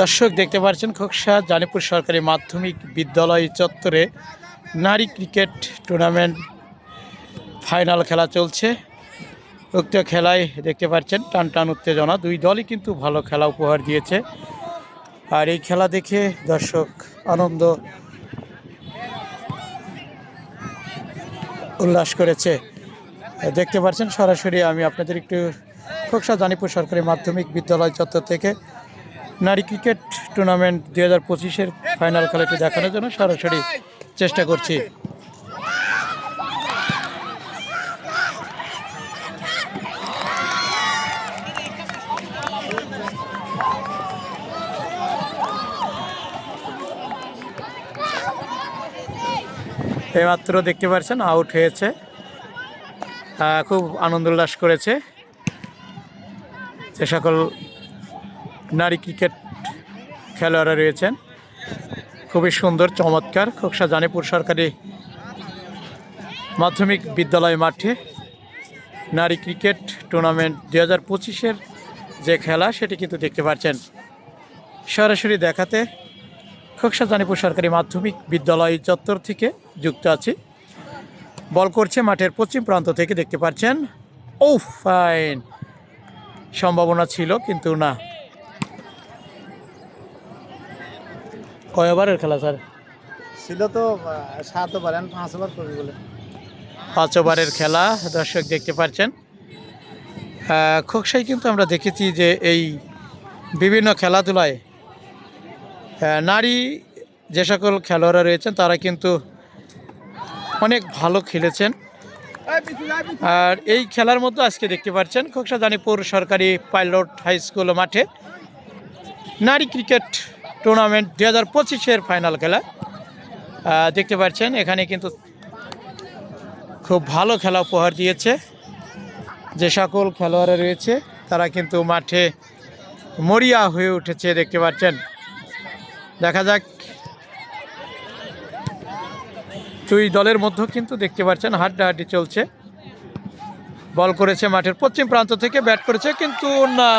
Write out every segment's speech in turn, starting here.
দর্শক দেখতে পাচ্ছেন খোকসা জানিপুর সরকারি মাধ্যমিক বিদ্যালয় চত্বরে নারী ক্রিকেট টুর্নামেন্ট ফাইনাল খেলা চলছে। উক্ত খেলায় দেখতে পাচ্ছেন টান টান উত্তেজনা, দুই দলই কিন্তু ভালো খেলা উপহার দিয়েছে। আর এই খেলা দেখে দর্শক আনন্দ উল্লাস করেছে। দেখতে পাচ্ছেন সরাসরি আমি আপনাদের একটু খোকসা জানিপুর সরকারি মাধ্যমিক বিদ্যালয় চত্বর থেকে নারী ক্রিকেট টুর্নামেন্ট দুই হাজার পঁচিশের ফাইনাল খেলাটি দেখানোর জন্য সরাসরি চেষ্টা করছি। এইমাত্র দেখতে পাচ্ছেন আউট হয়েছে। খুব আনন্দ উল্লাস করেছে। যে সকল নারী ক্রিকেট খেলোয়াড়রা রয়েছেন। খুবই সুন্দর, চমৎকার। খোকসা জানিপুর সরকারি মাধ্যমিক বিদ্যালয় মাঠে নারী ক্রিকেট টুর্নামেন্ট দু হাজার পঁচিশের যে খেলা, সেটি কিন্তু দেখতে পাচ্ছেন। সরাসরি দেখাতে খোকসা জানিপুর সরকারি মাধ্যমিক বিদ্যালয় চত্বর থেকে যুক্ত আছি। বল করছে মাঠের পশ্চিম প্রান্ত থেকে দেখতে পাচ্ছেন। Oh fine. সম্ভাবনা ছিল, কিন্তু না। কয় ওভারের খেলা স্যার? ছিল তো সাত ওভার পাঁচ ওভার করবি বলে। পাঁচ ওভারের খেলা দর্শক দেখতে পাচ্ছেন। খোকসাই কিন্তু আমরা দেখেছি যে এই বিভিন্ন খেলাধুলায় নারী যে সকল খেলোয়াড়রা রয়েছেন তারা কিন্তু অনেক ভালো খেলেছেন। আর এই খেলার মধ্যে আজকে দেখতে পাচ্ছেন খোকসা জানিপুর সরকারি পাইলট হাই স্কুল মাঠে নারী ক্রিকেট টুর্নামেন্ট দু হাজার পঁচিশের ফাইনাল খেলা। দেখতে পাচ্ছেন, এখানে কিন্তু খুব ভালো খেলা উপহার দিয়েছে। যে সকল খেলোয়াড়রা রয়েছে, তারা কিন্তু মাঠে মরিয়া হয়ে উঠেছে, দেখতে পাচ্ছেন। দেখা যাক, দুই দলের মধ্যেও কিন্তু দেখতে পাচ্ছেন, হাড্ডাহাড্ডি চলছে। বল করেছে মাঠের পশ্চিম প্রান্ত থেকে, ব্যাট করেছে, কিন্তু না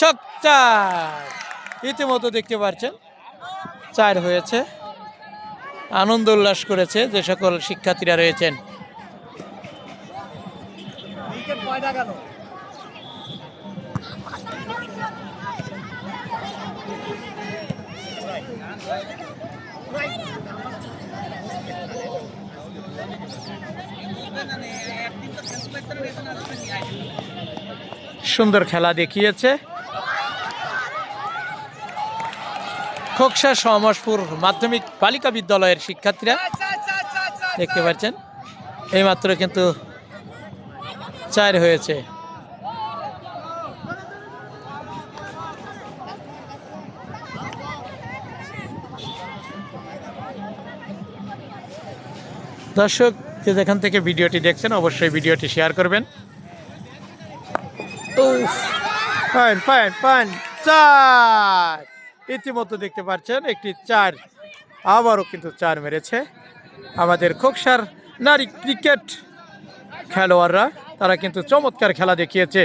ছক চার ইতিমধ্যে দেখতে পাচ্ছেন চার হয়েছে। আনন্দ উল্লাস করেছে যে সকল শিক্ষার্থীরা রয়েছেন। সুন্দর খেলা দেখিয়েছে। খোকসা সমাজপুর মাধ্যমিক বালিকা বিদ্যালয়ের শিক্ষার্থীরা দেখতে পাচ্ছেন। এইমাত্র কিন্তু চার হয়েছে। দর্শক, যে যেখান থেকে ভিডিওটি দেখছেন, অবশ্যই ভিডিওটি শেয়ার করবেন। ফাইন ফাইন ফাইন, চার! ইতিমধ্যে দেখতে পাচ্ছেন, একটি চার, আবারও কিন্তু চার মেরেছে আমাদের খোকসার নারী ক্রিকেট খেলোয়াড়রা। তারা কিন্তু চমৎকার খেলা দেখিয়েছে।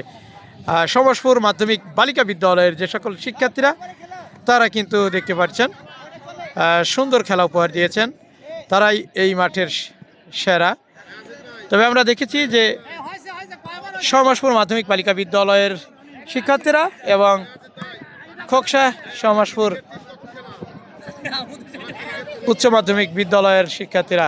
সমাজপুর মাধ্যমিক বালিকা বিদ্যালয়ের যে সকল শিক্ষার্থীরা, তারা কিন্তু দেখতে পাচ্ছেন সুন্দর খেলা উপহার দিয়েছেন। তারাই এই মাঠের সেরা। তবে আমরা দেখেছি যে সমাজপুর মাধ্যমিক বালিকা বিদ্যালয়ের শিক্ষার্থীরা এবং খোকসা সমাজপুর উচ্চ মাধ্যমিক বিদ্যালয়ের শিক্ষার্থীরা।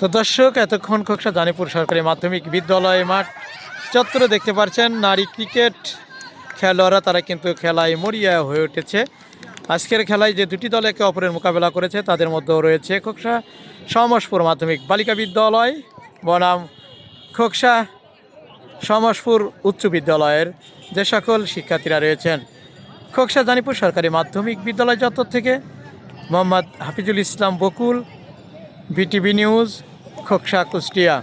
তো দর্শক এতক্ষণ খোকসা জানিপুর সরকারি মাধ্যমিক বিদ্যালয় মাঠ চত্বরে দেখতে পাচ্ছেন নারী ক্রিকেট। খেলোয়াড়রা, তারা কিন্তু খেলায় মরিয়া হয়ে উঠেছে। আজকের খেলায় যে দুটি দল একে অপরের মোকাবেলা করেছে, তাদের মধ্যেও রয়েছে খোকসা সমসপুর মাধ্যমিক বালিকা বিদ্যালয়, বনাম খোকসা সমসপুর উচ্চ বিদ্যালয়ের যে সকল শিক্ষার্থীরা রয়েছেন। খোকসা জানিপুর সরকারি মাধ্যমিক বিদ্যালয় চত্বর থেকে মোহাম্মদ হাফিজুল ইসলাম বকুল, বিটিভি নিউজ, খোকসা কুষ্টিয়া।